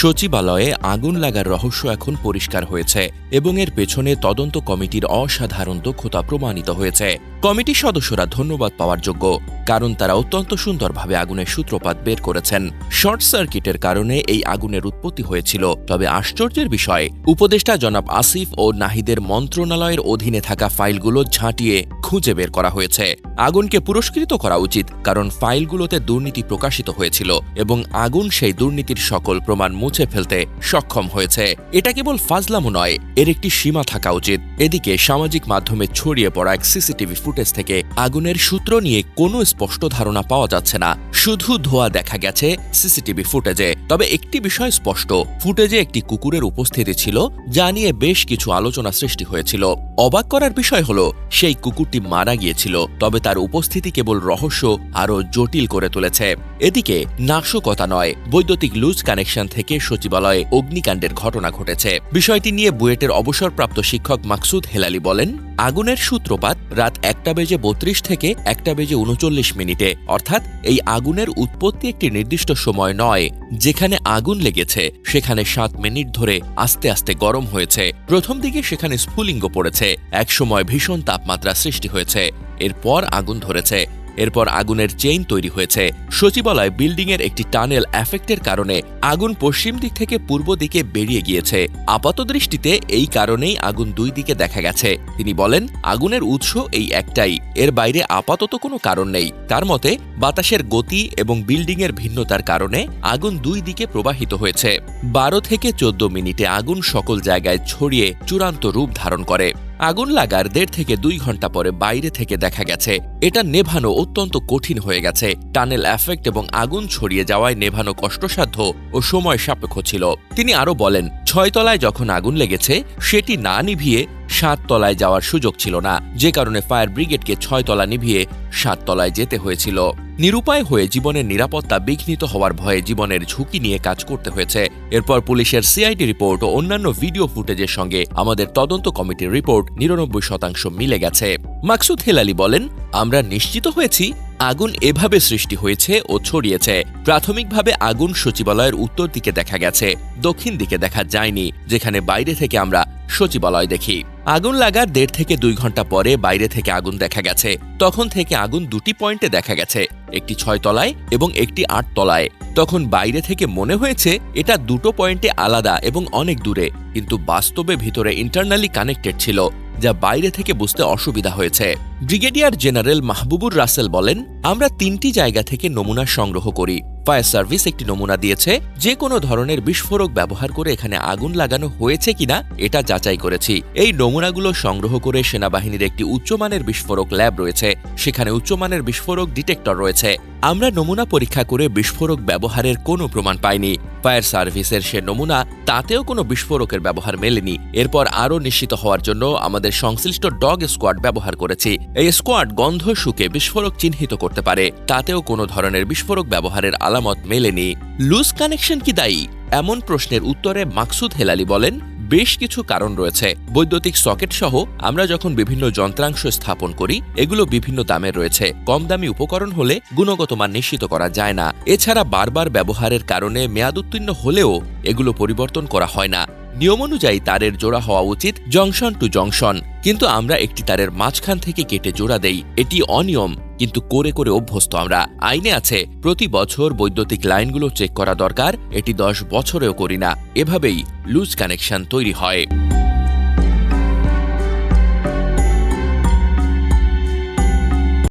সচিবালয়ে আগুন লাগার রহস্য এখন পরিষ্কার হয়েছে এবং এর পেছনে তদন্ত কমিটির অসাধারণ দক্ষতা প্রমাণিত হয়েছে। কমিটির সদস্যরা ধন্যবাদ পাওয়ার যোগ্য, কারণ তারা অত্যন্ত সুন্দরভাবে আগুনের সূত্রপাত বের করেছেন। শর্ট সার্কিটের কারণে এই আগুনের উৎপত্তি হয়েছিল। তবে আশ্চর্যের বিষয়, উপদেষ্টা জনাব আসিফ ও নাহিদের মন্ত্রণালয়ের অধীনে থাকা ফাইলগুলো ঝাঁটিয়ে খুঁজে বের করা হয়েছে। আগুনকে পুরস্কৃত করা উচিত, কারণ ফাইলগুলোতে দুর্নীতি প্রকাশিত হয়েছিল এবং আগুন সেই দুর্নীতির সকল প্রমাণ মুছে ফেলতে সক্ষম হয়েছে। এটা কেবল ফাজলামো নয়, এর একটি সীমা থাকা উচিত। এদিকে সামাজিক মাধ্যমে ছড়িয়ে পড়া এক সিসিটিভি ফুটেজ থেকে আগুনের সূত্র নিয়ে কোনো স্পষ্ট ধারণা পাওয়া যাচ্ছে না। শুধু ধোয়া দেখা গেছে সিসিটিভি ফুটেজে। তবে একটি বিষয় স্পষ্ট, ফুটেজে একটি কুকুরের উপস্থিতি ছিল, যা নিয়ে বেশ কিছু আলোচনা সৃষ্টি হয়েছিল। অবাক করার বিষয় হল, সেই কুকুরটি মারা গিয়েছিল, তবে তার উপস্থিতি কেবল রহস্য আরও জটিল করে তুলেছে। এদিকে, নাশকতা নয়, বৈদ্যুতিক লুজ কানেকশন থেকে সচিবালয়ে অগ্নিকাণ্ডের ঘটনা ঘটেছে। বিষয়টি নিয়ে বুয়েটের অবসরপ্রাপ্ত শিক্ষক মাকসুদ হেলালি বলেন আগুনের সূত্রপাত রাত একটা বেজে বত্রিশ থেকে একটা বেজে উনচল্লিশ মিনিটে। অর্থাৎ এই আগুনের উৎপত্তি একটি নির্দিষ্ট সময় নয়, যেখানে আগুন লেগেছে। সেখানে সাত মিনিট ধরে আস্তে আস্তে গরম হয়েছে। প্রথম দিকে সেখানে স্ফুলিঙ্গ পড়েছে। এক সময় ভীষণ তাপমাত্রা সৃষ্টি হয়েছে। এরপর আগুন ধরেছে। এরপর আগুনের চেইন তৈরি হয়েছে। সচিবালয় বিল্ডিংয়ের একটি টানেল এফেক্টের কারণে আগুন পশ্চিম দিক থেকে পূর্ব দিকে বেরিয়ে গিয়েছে। আপাত দৃষ্টিতে এই কারণেই আগুন দুই দিকে দেখা গেছে। তিনি বলেন, আগুনের উৎস এই একটাই। এর বাইরে আপাতত কোনো কারণ নেই। তার মতে, বাতাসের গতি এবং বিল্ডিংয়ের ভিন্নতার কারণে আগুন দুই দিকে প্রবাহিত হয়েছে। বারো থেকে চোদ্দ মিনিটে আগুন সকল জায়গায় ছড়িয়ে চূড়ান্ত রূপ ধারণ করে। আগুন লাগার দেড় থেকে দুই ঘণ্টা পরে বাইরে থেকে দেখা গেছে। এটা নেভানো অত্যন্ত কঠিন হয়ে গেছে। টানেল এফেক্ট এবং আগুন ছড়িয়ে যাওয়ায় নেভানো কষ্টসাধ্য ও সময় সাপেক্ষ ছিল। তিনি আরও বলেন ছয়তলায় যখন আগুন লেগেছে, সেটি না নিভিয়ে সাত তলায় যাওয়ার সুযোগ ছিল না। যে কারণে ফায়ার ব্রিগেডকে ছয় তলা নিভিয়ে সাত তলায় যেতে হয়েছিল। নিরুপায় হয়ে জীবনের নিরাপত্তা বিঘ্নিত হওয়ার ভয়ে জীবনের ঝুঁকি নিয়ে কাজ করতে হয়েছে। এরপর পুলিশের সিআইডি রিপোর্ট ও অন্যান্য ভিডিও ফুটেজের সঙ্গে আমাদের তদন্ত কমিটির রিপোর্ট নিরানব্বই শতাংশ মিলে গেছে। মাকসুদ হেলালি বলেন, আমরা নিশ্চিত হয়েছি আগুন এভাবে সৃষ্টি হয়েছে ও ছড়িয়েছে। প্রাথমিকভাবে আগুন সচিবালয়ের উত্তর দিকে দেখা গেছে। দক্ষিণ দিকে দেখা যায়নি, যেখানে বাইরে থেকে আমরা সচিবালয় দেখি। আগুন লাগার দেড় থেকে দুই ঘণ্টা পরে বাইরে থেকে আগুন দেখা গেছে। তখন থেকে আগুন দুটি পয়েন্টে দেখা গেছে, একটি ছয় তলায় এবং একটি আট তলায়। তখন বাইরে থেকে মনে হয়েছে এটা দুটো পয়েন্টে আলাদা এবং অনেক দূরে, কিন্তু বাস্তবে ভিতরে ইন্টারনালি কানেক্টেড ছিল, যা বাইরে থেকে বুঝতে অসুবিধা হয়েছে। ব্রিগেডিয়ার জেনারেল মাহবুবুর রাসেল বলেন, আমরা তিনটি জায়গা থেকে নমুনা সংগ্রহ করি। ফায়ার সার্ভিস একটি নমুনা দিয়েছে, যে কোনো ধরনের বিস্ফোরক ব্যবহার করে এখানে আগুন লাগানো হয়েছে কিনা, এটা যাচাই করেছি। এই নমুনাগুলো সংগ্রহ করে সেনাবাহিনীর একটি উচ্চমানের বিস্ফোরক ল্যাব রয়েছে। সেখানে উচ্চমানের বিস্ফোরক ডিটেক্টর রয়েছে। আমরা নমুনা পরীক্ষা করে বিস্ফোরক ব্যবহারের কোনো প্রমাণ পাইনি। ফায়ার সার্ভিসের সে নমুনা তাতেও কোনো বিস্ফোরকের ব্যবহার মেলেনি। এরপর আরও নিশ্চিত হওয়ার জন্য আমাদের সংশ্লিষ্ট ডগ স্কোয়াড ব্যবহার করেছি। এই স্কোয়াড গন্ধ শুকে বিস্ফোরক চিহ্নিত করতে পারে। তাতেও কোনো ধরনের বিস্ফোরক ব্যবহারের আলামত মেলেনি। লুজ কানেকশন কি দায়ী? এমন প্রশ্নের উত্তরে মাকসুদ হেলালি বলেন বেশ কিছু কারণ রয়েছে। বৈদ্যুতিক সকেট সহ আমরা যখন বিভিন্ন যন্ত্রাংশ স্থাপন করি, এগুলো বিভিন্ন দামের রয়েছে। কম দামি উপকরণ হলে গুণগত মান নিশ্চিত করা যায় না। এছাড়া বারবার ব্যবহারের কারণে মেয়াদ উত্তীর্ণ হলেও এগুলো পরিবর্তন করা হয় না। নিয়ম অনুযায়ী তারের জোড়া হওয়া উচিত জংশন টু জংশন। কিন্তু আমরা একটি তারের মাঝখান থেকে কেটে জোড়া দেই। এটি অনিয়ম। কিন্তু করে করে অভ্যস্ত আমরা। আইনে আছে, প্রতি বছর বৈদ্যুতিক লাইনগুলো চেক করা দরকার, এটি দশ বছরেও করি না। এভাবেই লুজ কানেকশন তৈরি হয়।